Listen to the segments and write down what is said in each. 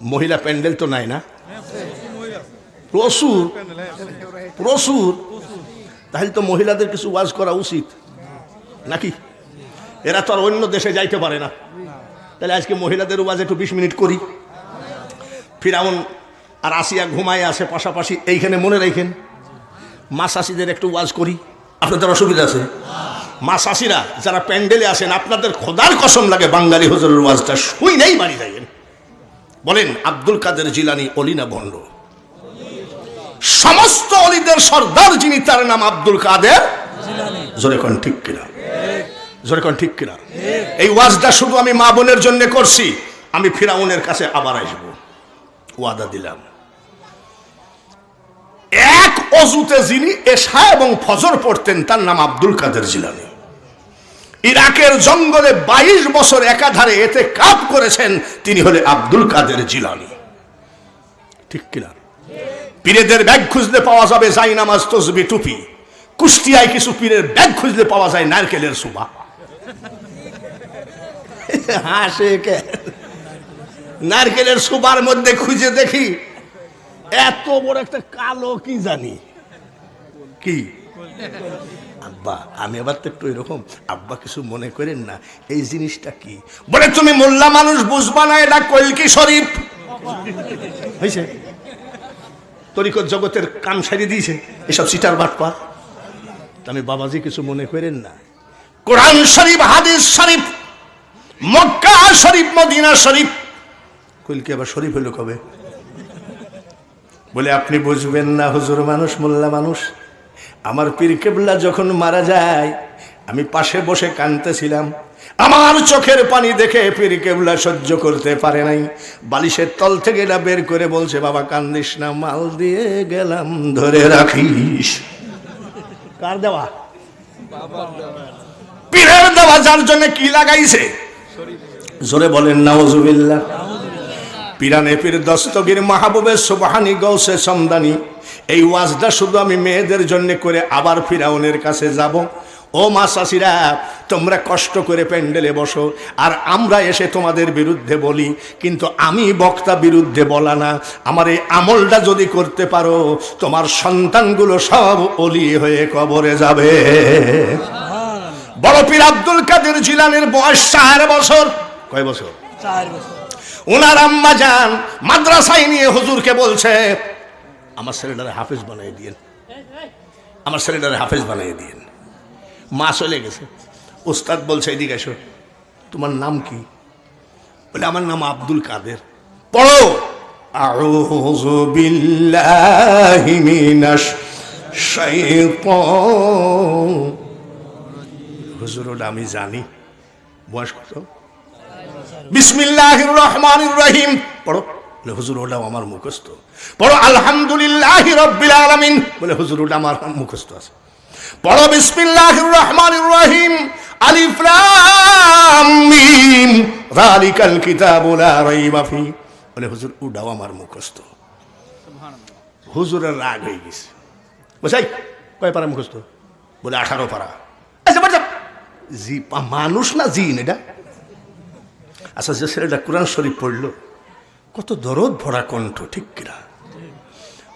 মহিলা প্যান্ডেল তো নাই না? প্রচুর প্রচুর। তাহলে তো মহিলাদের কিছু ওয়াজ করা উচিত, নাকি? এরা তো আর অন্য দেশে যাইতে পারে না। তাহলে আজকে মহিলাদের ওয়াজ একটু বিশ মিনিট করি। ফিরাউন আর আসিয়া ঘুমায় আসে পাশাপাশি, এইখানে মনে রাখেন, মা শাসিদের একটু ওয়াজ করি। আপনাদের অসুবিধা আছে? মা শাসিরা যারা প্যান্ডেলে আসেন, আপনাদের খোদার কসম লাগে বাঙালি হজরের ওয়াজটা শুই নেই বাড়ি যাইবেন বলেন, আব্দুল কাদের জিলানি অলিনা বন্ড সমস্ত অলিদের সর্দার যিনি, তার নাম আব্দুল কাদের ঠিক কোন ঠিক কিনা? এই ওয়াজটা শুধু আমি মা বোনের জন্য করছি, আমি ফিরাউনের কাছে আবার আসব। ওয়াদা দিলাম। এক অজুতে যিনি এশা এবং ফজর পড়তেন, তার নাম আব্দুল কাদের জিলানি। ইরাকের জঙ্গলে বাইশ বছর একাধারে এতে কাপ করেছেন তিনি হলে আব্দুল কাদের জিলানি। ঠিক কিনা? পীরেদের ব্যাগ খুঁজলে পাওয়া যাবে যাই নামাজ তসবি টুপি। কুষ্টিয়ায় কিছু পীরের ব্যাগ খুঁজলে পাওয়া যায় নারকেলের সুবা। কে? নারকেলের সুবার মধ্যে খুঁজে দেখি এত বড় একটা কালো কি জানি? কি? আব্বা, আমি আবার তো একটু এরকম, আব্বা কিছু মনে করেন না, এই জিনিসটা কি? বলে, তুমি মোল্লা মানুষ, বুঝবা না, এটা কলকি শরীফ। হয়েছে তরিকত জগতের কাম সারিয়ে দিয়েছে, এসব সিটার বাটপা। আমি বাবাজি কিছু মনে করেন না। কোরআন শরীফ, হাদিস শরীফ, মক্কা শরীফ, মদিনা শরীফ। কইলকে আবার শরীফ হইল কবে? বলে, আপনি বুঝবেন না, হুজুর মানুষ, মোল্লা মানুষ আমার পীর কেবলা যখন মারা যায়, আমি পাশে বসে কাঁদতেছিলাম। আমার চোখের পানি দেখে পীর কেবলা সহ্য করতে পারে নাই। বালিশের তল থেকে এরা বের করে বলছে, বাবা, কান্দিস না, মাল দিয়ে গেলাম, ধরে রাখিস। কার দেওয়া? পীরের দেওয়া, যার জন্য কি লাগাইছে? জোরে বলেন নাওজুবিল্লাহ পিরানে পীর দস্তগীর মাহবুবের সুবাহানি গৌসে সমদানি এই ওয়াজটা শুধু আমি মেয়েদের জন্য করে আবার ফিরাউনের কাছে যাব। ও মা চাষিরা তোমরা কষ্ট করে প্যান্ডেলে বসো আর আমরা এসে তোমাদের বিরুদ্ধে বলি। কিন্তু আমি বক্তা বিরুদ্ধে বলা না। আমার এই আমলটা যদি করতে পারো তোমার সন্তানগুলো সব অলি হয়ে কবরে যাবে। বড় পীর আব্দুল কাদের জিলানের বয়স চার বছর। কয় বছর? চার বছর। ওনার আম্মা যান মাদ্রাসায় নিয়ে হুজুরকে বলছে আমার ছেলেটারে হাফেজ বানিয়ে দিয়েন। আমার ছেলেটারে হাফেজ বানিয়ে দিয়েন। মা চলে গেছে। ওস্তাদ বলছে, এদিকে এসো। তোমার নাম কি? বলে, আমার নাম আব্দুল কাদের। পড়ো। মিনাশ শাইতান। হুজুর আমি জানি। বয়স কত? বিসমিল্লাহির রহমানির রহিম। পড়ো। বলে হুজুর ওটা আমার মুখস্থ। পড়ো আলহামদুলিল্লাহ রব্বিল আলামিন। বলে হুজুর ওটা আমার মুখস্থ আছে। পড়ো বিসমিল্লাহির রহমানির রহিম। আলিফ লাম মিম। যালিকাল কিতাবু লা বলে হুজুর ওটাও আমার মুখস্থ। হুজুরের রাগ হয়ে গেছে। বুঝাই? কয় পারা মুখস্থ? বলে আঠারো পারা। আচ্ছা জি পা- মানুষ না জিন এটা? আচ্ছা যে ছেলেটা কোরআন শরীফ পড়ল কত দরদ ভরা কণ্ঠ, ঠিক কিনা?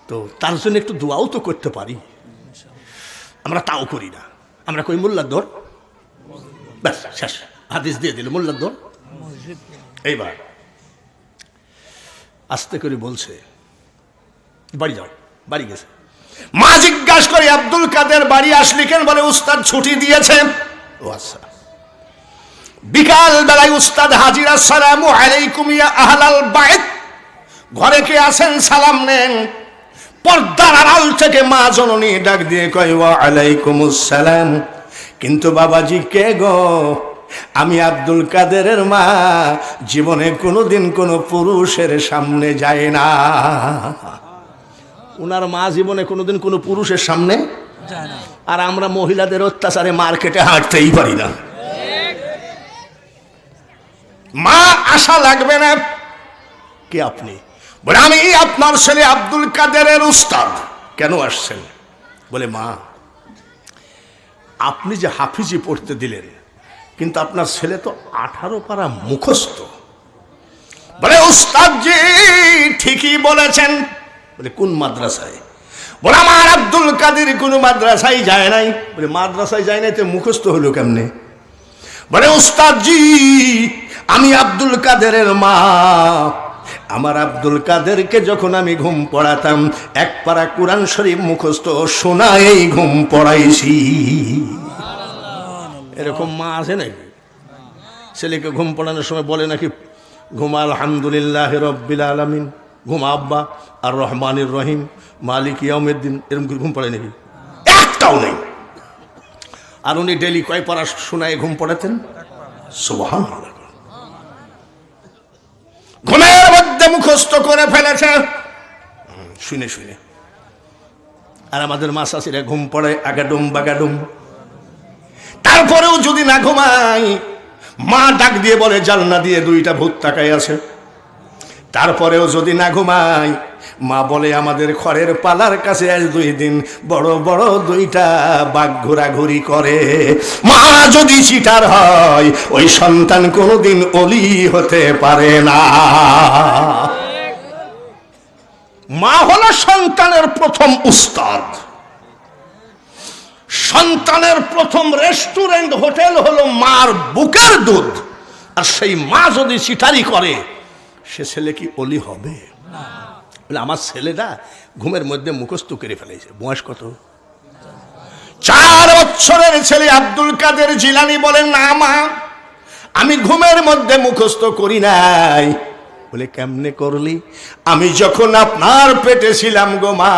তো তার জন্য একটু দোয়াও তো করতে পারি। আমরা তাও করি না। আমরা কই, মোল্লার দর ব্যাস, শেষ। হাদিস দিয়ে দিল, মোল্লার দর এইবার, আস্তে করে বলছে, বাড়ি যাও, বাড়ি গেছে। মা জিজ্ঞাসা করে, আব্দুল কাদের বাড়ি আসলি কেন? বলে, উস্তাদ ছুটি দিয়েছে। ও আচ্ছা। বিকাল বেলায় উস্তাদ হাজির আসসালামু আলাইকুম ইয়া আহলাল বাইত। ঘরে কে আছেন? সালাম নেন। পর্দার আড়াল থেকে মা জননী ডাক দিয়ে কয়, ওয়া আলাইকুমুস সালাম। কিন্তু বাবাজি, কে গো? আমি আব্দুল কাদেরের মা। জীবনে কোনোদিন কোনো পুরুষের সামনে যায় না। ওনার মা জীবনে কোনোদিন কোনো পুরুষের সামনে আর আমরা মহিলাদের অত্যাচারে মার্কেটে হাঁটতেই পারি না। মা, আশা লাগবে না। কে আপনি? বলে, আমি আপনার ছেলে আব্দুল কাদেরের উস্তাদ। কেন আসছেন? বলে, মা, আপনি যে হাফিজি পড়তে দিলেন, কিন্তু আপনার ছেলে তো আঠারো পারা মুখস্থ। বলে উস্তাদ জি ঠিকই বলেছেন। বলে, কোন মাদ্রাসায়? বলে, আমার আব্দুল কাদের কোন মাদ্রাসায় যায় নাই। বলে, মাদ্রাসায় যায় নাই, তো মুখস্থ হলো কেমনে? বলে, উস্তাদজি, আমি আব্দুল কাদেরের মা। আমার আব্দুল কাদেরকে যখন আমি ঘুম পড়াতাম এক পারা কোরআন শরীফ মুখস্থ শোনাই ঘুম পড়াইছি। এরকম মা আছে নাকি? ছেলেকে ঘুম পড়ানোর সময় বলে নাকি, ঘুমা আলহামদুলিল্লাহ রব্বিল আলমিন, ঘুমা আব্বা, আর রহমানির রহিম, মালিক ইয়াউমিদ্দিন। এরকম ঘুম পড়ে নাকি? একটাও নেই। আর উনি ডেলি কয় পড়া শোনায় ঘুম পড়াতেন? সুবহান ঘুমের মধ্যে মুখস্থ করে ফেলেছে। শুনে শুনে। আর আমাদের মাসাসিরা ঘুম পড়ে, আগাডুম, বাগাডুম। তারপরেও যদি না ঘুমাই মা ডাক দিয়ে বলে জালনা দিয়ে দুইটা ভূত তাকাই আছে। তারপরেও যদি না ঘুমাই মা বলে, আমাদের খড়ের পালার কাছে আজ দুই দিন বড় বড় দুইটা বাঘ ঘোরাঘুরি করে। মা যদি চিটার হয়, ওই সন্তান কোনোদিন অলি হতে পারে না। মা হলো সন্তানের প্রথম উস্তাদ। সন্তানের প্রথম রেস্টুরেন্ট, হোটেল হলো মার বুকের দুধ। আর সেই মা যদি চিটারি করে, সে ছেলে কি অলি হবে? বলে, আমার ছেলেটা ঘুমের মধ্যে মুখস্থ করে ফেলেছে। বয়স কত? চার বছরের ছেলে আব্দুল কাদের জিলানি বলেন, না মা, আমি ঘুমের মধ্যে মুখস্থ করি নাই। বলে, কেমনে করলি? আমি যখন আপনার পেটে ছিলাম গো মা,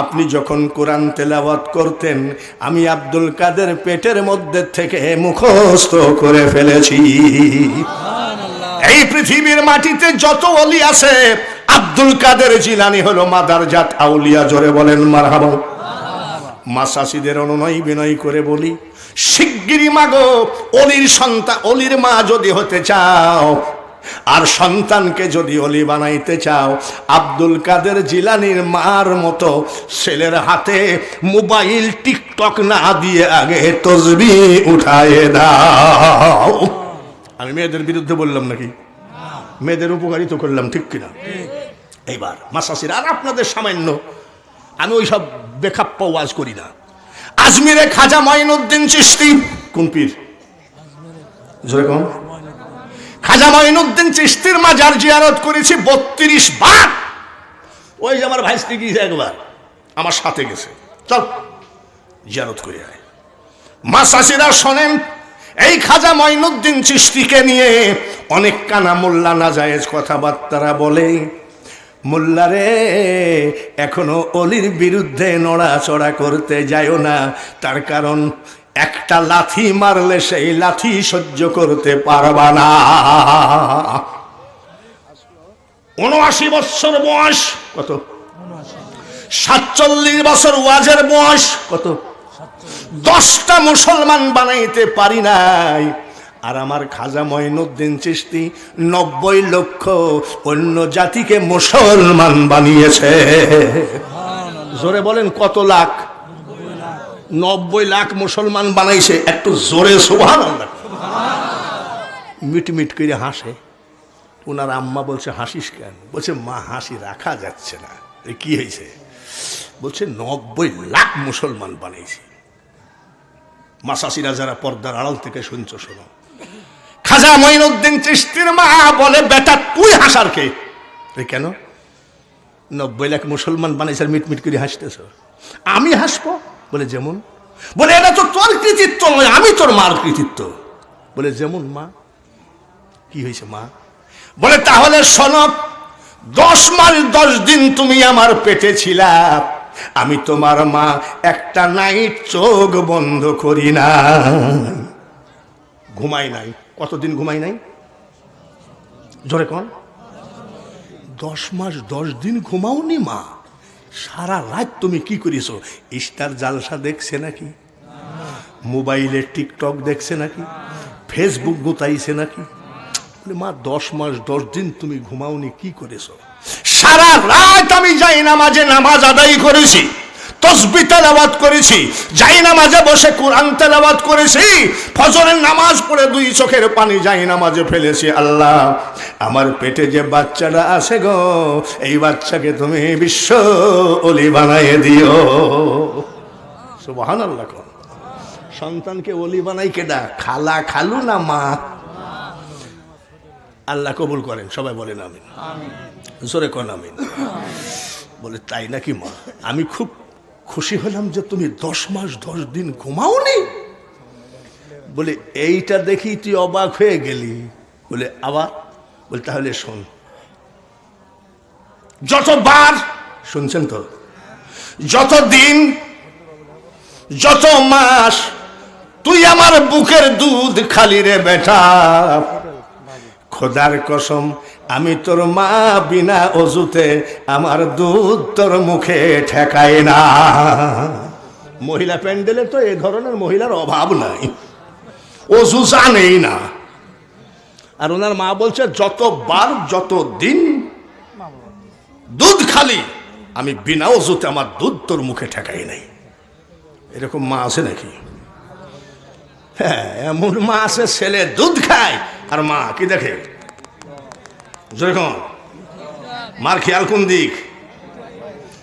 আপনি যখন কোরআন তেলাওয়াত করতেন, আমি আব্দুল কাদের পেটের মধ্যে থেকে মুখস্থ করে ফেলেছি। এই পৃথিবীর মাটিতে যত অলি আছে আব্দুল কাদের জিলানি হলো মাদার জাত আউলিয়া, জোরে বলেন মারহাবা। মাসাসিদের অনুনয় বিনয় করে বলি শিগগিরি মাগো, অলির সন্তান, অলির মা যদি হতে চাও, আর সন্তানকে যদি অলি বানাইতে চাও, আব্দুল কাদের জিলানির মার মতো ছেলের হাতে মোবাইল, টিকটক না দিয়ে আগে তসবি উঠায় দাও। আমি মেয়েদের বিরুদ্ধে বললাম নাকি? মেয়েদের উপকারিত করলাম, ঠিক কিনা? এইবার মাসাসির, আর আপনাদের সামান্য, আমি ওই সব বেখাপ্প ওয়াজ করি না। আজমিরে খাজা মঈনুদ্দিন চিস্তি কোন পীর? জোরে কম। খাজা মঈনুদ্দিন চিস্তির মাজার জিয়ারত করেছি বত্রিশ বার। ওই যে আমার ভাইস্তি গিয়েছে একবার, আমার সাথে গেছে। চল, জিয়ারত করে আয়। মা শোনেন, এই খাজা মঈনুদ্দিন চিস্তিকে নিয়ে অনেক কানা মোল্লা নাজায়েজ কথাবার্তারা বলে। মোল্লা রে, এখনও অলির বিরুদ্ধে নড়াচড়া করতে যায়ও না। তার কারণ, একটা লাথি মারলে সেই লাথি সহ্য করতে পারবা না। উনআশি বছর বয়স, কত? সাতচল্লিশ বছর ওয়াজের বয়স, কত? দশটা মুসলমান বানাইতে পারি নাই। আর আমার খাজা মঈনুদ্দিন চিস্তি নব্বই লক্ষ অন্য জাতিকে মুসলমান বানিয়েছে। জোরে বলেন কত লাখ? নব্বই লাখ মুসলমান বানাইছে। একটু জোরে সোহান মিট মিট করে হাসে। ওনার আম্মা বলছে, হাসিস কেন? বলছে, মা হাসি রাখা যাচ্ছে না। কি হয়েছে? বলছে, নব্বই লাখ মুসলমান বানিয়েছি মাসাসিরা যারা পর্দার আড়াল থেকে শুনছ, শোনো। খাজা মঈনুদ্দিন চিস্তির মা বলে, বেটা, তুই হাসার কে? কেন? নব্বই লাখ মুসলমান বানাইছে মিট মিট করে হাসতেছ। আমি হাসবো? বলে, যেমন। বলে, এটা তো তোর কৃতিত্ব নয়, আমি তোর মার কৃতিত্ব। বলে, যেমন, মা। কি হয়েছে, মা? বলে, তাহলে শোনক দশ মাস দশ দিন তুমি আমার পেটে ছিলা। আমি তোমার মা একটা নাইট চোখ বন্ধ করি না। ঘুমাই নাই। কতদিন ঘুমাই নাই? জোরে কন। দশ মাস, দশ দিন ঘুমাওনি মা? সারা রাত তুমি কি করিস স্টার জালসা দেখছে নাকি? মোবাইলে টিকটক দেখছে নাকি? ফেসবুক গোতাইছে নাকি? মা, দশ মাস, দশ দিন তুমি ঘুমাওনি, কি করেছ? সারা রাত আমি যাই নামাজে, নামাজ আদায় করেছি। তসবি তেলাওয়াত করেছি, যাই নামাজে বসে কোরআন তেলাওয়াত করেছি, ফজরের নামাজ পড়ে দুই চোখের পানি যাই নামাজে ফেলেছি আল্লাহ। আমার পেটে যে বাচ্চাটা আছে গো, এই বাচ্চাকে তুমি বিশ্ব অলি বানাইয়ে দিও। সুবহান আল্লাহ সন্তানকে অলি বানাই কেডা খালা খালু না মা? আল্লাহ কবুল করেন, সবাই বলেন আমিন। জোরে কন আমিন। বলে, তাই নাকি মা? আমি খুব খুশি হলাম যে তুমি দশ মাস, দশ দিন ঘুমাওনি। বলে, এইটা দেখি তুই অবাক হয়ে গেলি। বলে, আবার? বলে, তাহলে শোন। যতবার, শুনছেন তো? যত দিন যত মাস তুই আমার বুকের দুধ খালি রে বেটা, খোদার কসম আমি তোর মা বিনা অজুতে আমার দুধ তোর মুখে ঠেকায় না। মহিলা প্যান্ডেলে তো এ ধরনের মহিলার অভাব নাই। অজু জানেই না। আর ওনার মা বলছে, যতবার যত দিন দুধ খালি, আমি বিনা অজুতে আমার দুধ তোর মুখে ঠেকাই নাই। এরকম মা আছে নাকি? হ্যাঁ এমন মা আছে, ছেলে দুধ খায়, আর মা কি দেখে? যেরকম মার খেয়াল কোন দিক?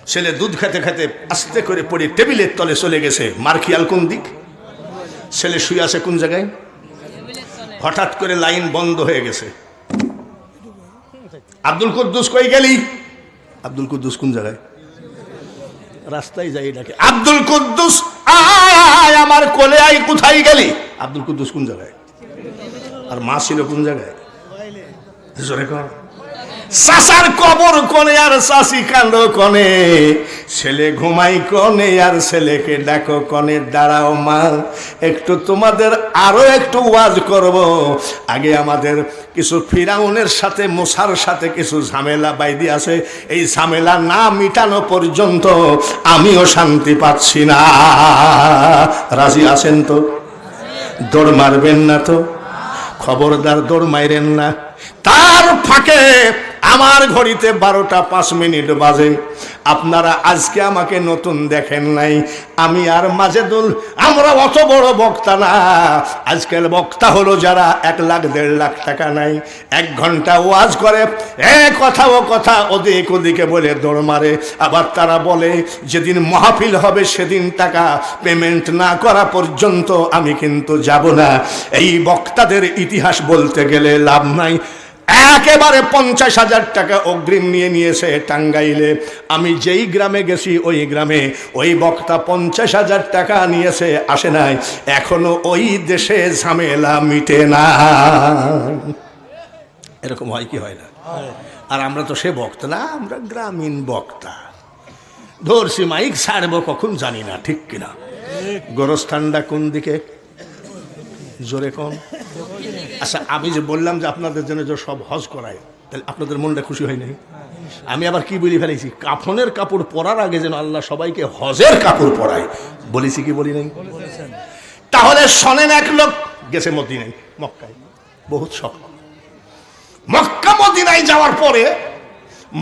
ছেলে দুধ খেতে খেতে আস্তে করে পড়ে টেবিলের তলে চলে গেছে। মার খেয়াল কোন দিক? ছেলে শুয়ে আছে কোন জায়গায়? হঠাৎ করে লাইন বন্ধ হয়ে গেছে। আব্দুল কুদ্দুস কই গেলি? আব্দুল কুদ্দুস কোন জায়গায়? রাস্তায় যাই ডাকে, আব্দুল কুদ্দুস, আয়, আমার কোলে আই কোথায় গেলি? আব্দুল কুদ্দুস কোন জায়গায়? আর মা ছিল কোন জায়গায়? জোরে কর। সাসার কবর কনে আর সাসি কান্দ কনে ছেলে ঘুমাই কনে আর ছেলেকে ডাকো কনে দাঁড়াও মা, একটু তোমাদের আরও একটু ওয়াজ করব। আগে আমাদের কিছু ফিরাউনের সাথে মশার সাথে কিছু ঝামেলা বাইদি আছে। এই ঝামেলা না মিটানো পর্যন্ত আমিও শান্তি পাচ্ছি না। রাজি আছেন তো? দৌড় মারবেন না তো? খবরদার দৌড় মাইরেন না। তার ফাঁকে আমার ঘড়িতে বারোটা পাঁচ মিনিট বাজে। আপনারা আজকে আমাকে নতুন দেখেন নাই। আমি আর মাজেদুল, আমরা অত বড় বক্তা না। আজকাল বক্তা হলো যারা এক লাখ, দেড় লাখ টাকা নাই এক ঘণ্টা ওয়াজ করে, এ কথা ও কথা ওদিক ওদিকে বলে দৌড় মারে। আবার তারা বলে, যেদিন মহাফিল হবে সেদিন টাকা পেমেন্ট না করা পর্যন্ত আমি কিন্তু যাব না। এই বক্তাদের ইতিহাস বলতে গেলে লাভ নাই। একেবারে পঞ্চাশ হাজার টাকা অগ্রিম নিয়ে নিয়েছে টাঙ্গাইলে। আমি যেই গ্রামে গেছি, ওই গ্রামে ওই বক্তা পঞ্চাশ হাজার টাকা নিয়েছে, আসে নাই। এখনও ওই দেশে ঝামেলা মিটে না। এরকম হয় কি হয় না? আর আমরা তো সে বক্তা না, আমরা গ্রামীণ বক্তা। ধরছি মাইক, ছাড়বো কখন জানি না, ঠিক কিনা? গোরস্থানটা কোন দিকে? জোরে কম আচ্ছা আমি যে বললাম যে আপনাদের জন্য যে সব হজ করায়, তাহলে আপনাদের মনটা খুশি হয় নাই? আমি আবার কি বলি ফেলেছি? কাফনের কাপড় পরার আগে যেন আল্লাহ সবাইকে হজের কাপড় পরায়। বলেছি কি বলি নাই? তাহলে শোনেন, এক লোক গেছে মদিনায়, মক্কায়। বহুত শখ। মক্কা, মদিনায় যাওয়ার পরে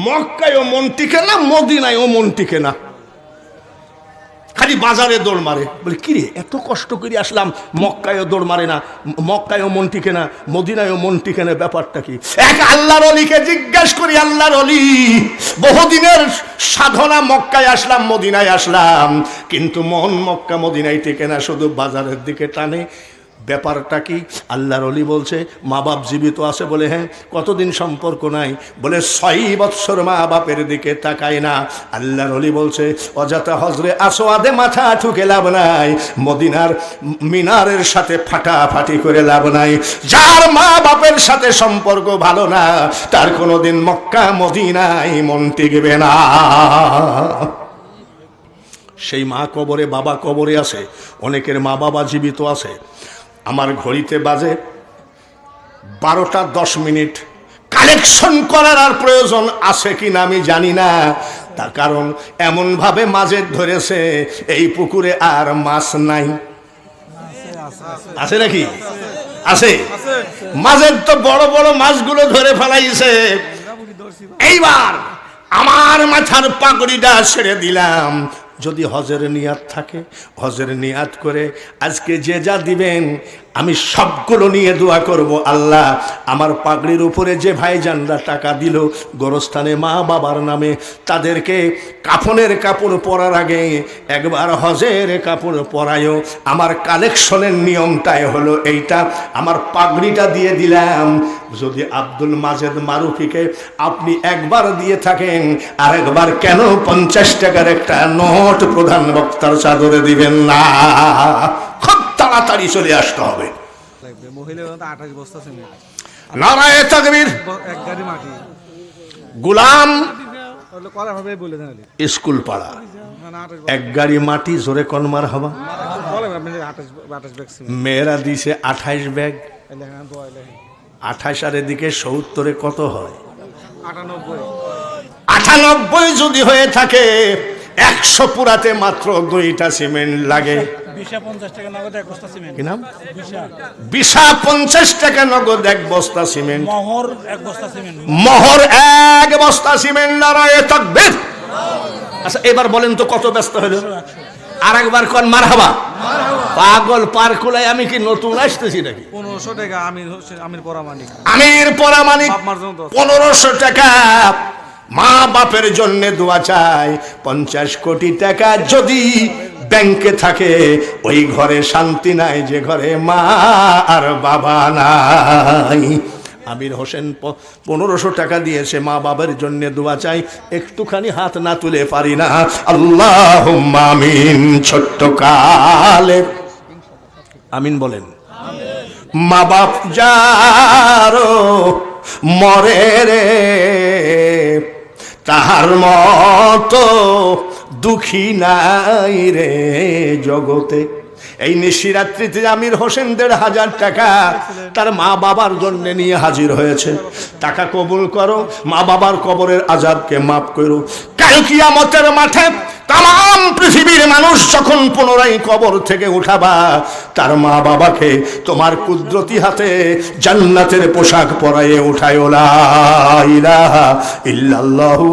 মক্কায় ও মন টিকে না, মদিনায় ও মন টিকে না। খালি বাজারে দৌড় মারে। বলে, কিরে, এত কষ্ট করে আসলাম, মক্কায়ও দৌড় মারে না, মক্কায়ও মন টিকে না, মদিনায়ও মন টিকে না, ব্যাপারটা কি? এক আল্লাহর অলিকে জিজ্ঞাসা করি, আল্লাহর অলি, বহুদিনের সাধনা মক্কায় আসলাম, মদিনায় আসলাম, কিন্তু মন মক্কা, মদিনায় টিকে না, শুধু বাজারের দিকে টানে ব্যাপারটা কি? আল্লাহর অলি বলছে, মা বাপ জীবিত আছে বলে হ্যাঁ কতদিন সম্পর্ক নাই? বলে, ছয় বৎসর মা বাপের দিকে তাকায় না। আল্লাহর অলি বলছে অজাতা হজরে আসো আদে মাথা ঠুকে লাভ নাই, মদিনার মিনারের সাথে ফাটাফাটি করে লাভ নাই। যার মা বাপের সাথে সম্পর্ক ভালো না, তার কোনোদিন মক্কা, মদিনায় মন টিকবে না। সেই মা কবরে, বাবা কবরে আছে, অনেকের মা বাবা জীবিত আছে। আমার ঘড়িতে বাজে বারোটা দশ মিনিট। কালেকশন করার আর প্রয়োজন আছে কি না আমি জানি না। তার কারণ এমনভাবে মাঝের ধরেছে, এই পুকুরে আর মাছ নাই। আছে নাকি? আছে। মাঝের তো বড় বড় মাছগুলো ধরে ফেলাইছে। এইবার আমার মাথার পাগড়িটা ছেড়ে দিলাম। যদি হজের নিয়াত থাকে হজের নিয়াত করে আজকে যে যা দিবেন আমি সবগুলো নিয়ে দোয়া করব, আল্লাহ। আমার পাগড়ির উপরে যে ভাইজানরা টাকা দিল, গোরস্থানে মা বাবার নামে, তাদেরকে কাফনের কাপড় পরার আগে একবার হজের কাপড় পরায়ও আমার কালেকশনের নিয়মটাই হলো এইটা। আমার পাগড়িটা দিয়ে দিলাম। যদি আব্দুল মাজেদ মারুফিকে আপনি একবার দিয়ে থাকেন আর একবার কেন পঞ্চাশ টাকার একটা নোট প্রধান বক্তার চাদরে দিবেন না? খুব তাড়াতাড়ি চলে আসতে হবে। নারায় তাকবীর। গুলাম স্কুল পাড়া। এক গাড়ি মাটি জোরে কনমার হবা মেয়েরা দিছে আঠাইশ ব্যাগ। আঠাশ আর এদিকে সত্তরে কত হয়? আটানব্বই যদি হয়ে থাকে, একশো পুরাতে মাত্র দুইটা সিমেন্ট লাগে। বিশা পঞ্চাশ টাকা নগদ এক বস্তা সিমেন্ট। কি নাম? বিশা বিশা পঞ্চাশ টাকা নগদ এক বস্তা সিমেন্ট। মহর এক বস্তা সিমেন্ট। মোহর এক বস্তা সিমেন্ট নারায় আচ্ছা এবার বলেন তো কত ব্যস্ত হলো? আর একবার কন মার হবা পাগল পার কুলাই আমি কি নতুন আসতেছি নাকি? পনেরোশো টাকা আমির আমির পরামানিক। আমির পরামানিক। পনেরোশো টাকা। মা বাপের জন্য দোয়া চাই। পঞ্চাশ কোটি টাকা যদি ব্যাংকে থাকে, ওই ঘরে শান্তি নাই, যে ঘরে মা আর বাবা নাই। আমির হোসেন পনেরোশো টাকা দিয়েছে, মা বাবার জন্য দোয়া চাই, একটুখানি হাত না তুলে পারি না। আল্লাহ আমিন, ছোট্ট কালে। আমিন বলেন, মা বাপ যারো মরে রে, তাহার মতো দুঃখী নাই রে জগতে। এই নিশিরাত্রিতে আমির হোসেন দেড় হাজার টাকা তার মা বাবার জন্য নিয়ে হাজির হয়েছে। টাকা কবুল করো, মা বাবার কবরের আজাদকে মাফ করো। কাল কিয়ামতের মাঠে তাম পৃথিবীর মানুষ যখন পুনরায় কবর থেকে উঠাবা, তার মা বাবাকে তোমার কুদরতি হাতে জান্নাতের পোশাক পরায়ে উঠায়। ইলাহা ইল্লাল্লাহু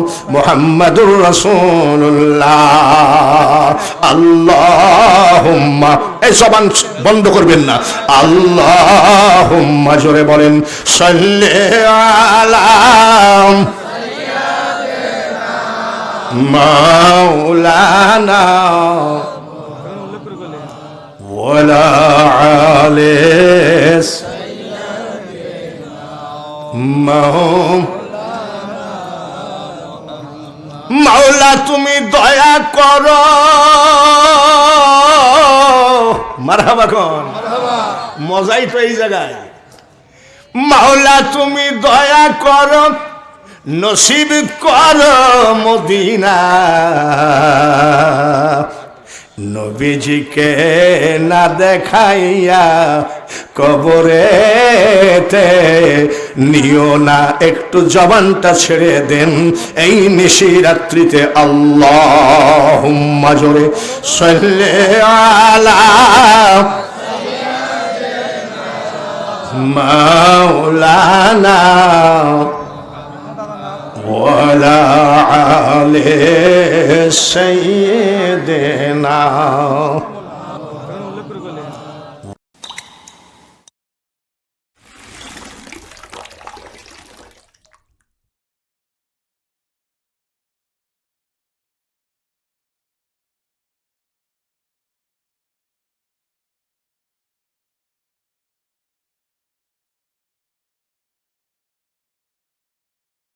আল্লাহুম্মা, এই জবান বন্ধ করবেন না। আল্লাহুম্মা জোরে বলেন, সাল্লি আলা মাওলানা ওয়ালা আলিস মাওলা তুমি দয়া করো। মারহাবা কন মজাই তো এই জায়গায়। মাওলা তুমি দয়া করো। নসিব কর মদিনা। নবীজিকে না দেখাইয়া কবরেতে নিও না, একটু জবানটা ছেড়ে দেন এই নিশিরাত্রিতে আল্লাহ জোরে সল্লে আলা মাওলানা। ولا علي سيدنا